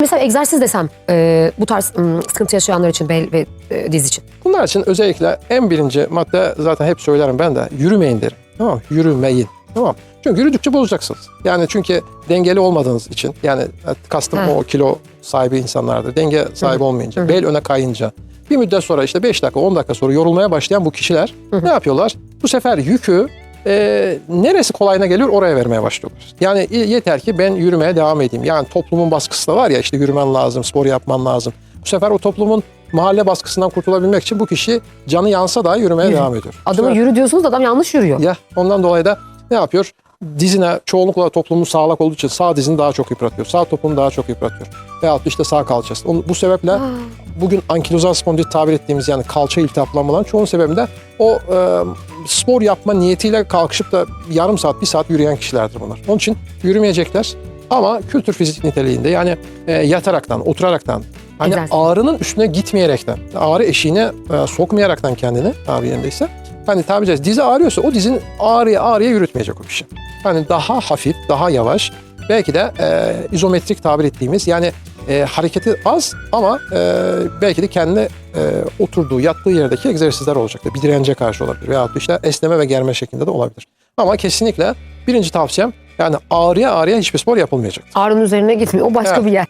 Mesela egzersiz desem e, bu tarz ım, sıkıntı yaşayanlar için bel ve e, diz için. Bunlar için özellikle en birinci madde zaten hep söylerim ben de yürümeyin derim. Tamam mı? Yürümeyin. Tamam? Çünkü yürüdükçe bozacaksınız. Yani çünkü dengeli olmadığınız için yani kastım Ha. o kilo sahibi insanlardır. Denge sahibi olmayınca, bel öne kayınca bir müddet sonra işte 5 dakika 10 dakika sonra yorulmaya başlayan bu kişiler ne yapıyorlar? Bu sefer yükü e, neresi kolayına geliyor oraya vermeye başlıyorlar. Yani yeter ki ben yürümeye devam edeyim. Yani toplumun baskısı da var ya işte yürümen lazım, spor yapman lazım. Bu sefer o toplumun mahalle baskısından kurtulabilmek için bu kişi canı yansa da yürümeye Yürü. devam ediyor. Bu Adama sefer- yürü diyorsunuz adam yanlış yürüyor. ya ondan dolayı da ne yapıyor? Dizine çoğunlukla toplumun sağlak olduğu için sağ dizini daha çok yıpratıyor. Sağ topunu daha çok yıpratıyor. Veyahut işte sağ kalçası. Onu- Bu sebeple Aa, bugün ankilozal spondilit tabir ettiğimiz yani kalça iltihaplanmaların çoğunun sebebinde o e, spor yapma niyetiyle kalkışıp da yarım saat, bir saat yürüyen kişilerdir bunlar. Onun için yürümeyecekler ama kültür fizik niteliğinde yani e, yataraktan, oturaraktan hani Egzersiz. ağrının üstüne gitmeyerekten, ağrı eşiğine e, sokmayaraktan kendini tabir yerindeyse hani tabiri caizse dizi ağrıyorsa o dizin ağrıya ağrıya yürütmeyecek o kişi. Hani daha hafif, daha yavaş belki de e, izometrik tabir ettiğimiz yani e, hareketi az ama e, belki de kendi e, oturduğu, yattığı yerdeki egzersizler olacaktır. Bir dirence karşı olabilir veyahut işte esneme ve germe şeklinde de olabilir. Ama kesinlikle birinci tavsiyem yani ağrıya ağrıya hiçbir spor yapılmayacak. ağrının üzerine gitmiyor. O başka Evet. bir yer.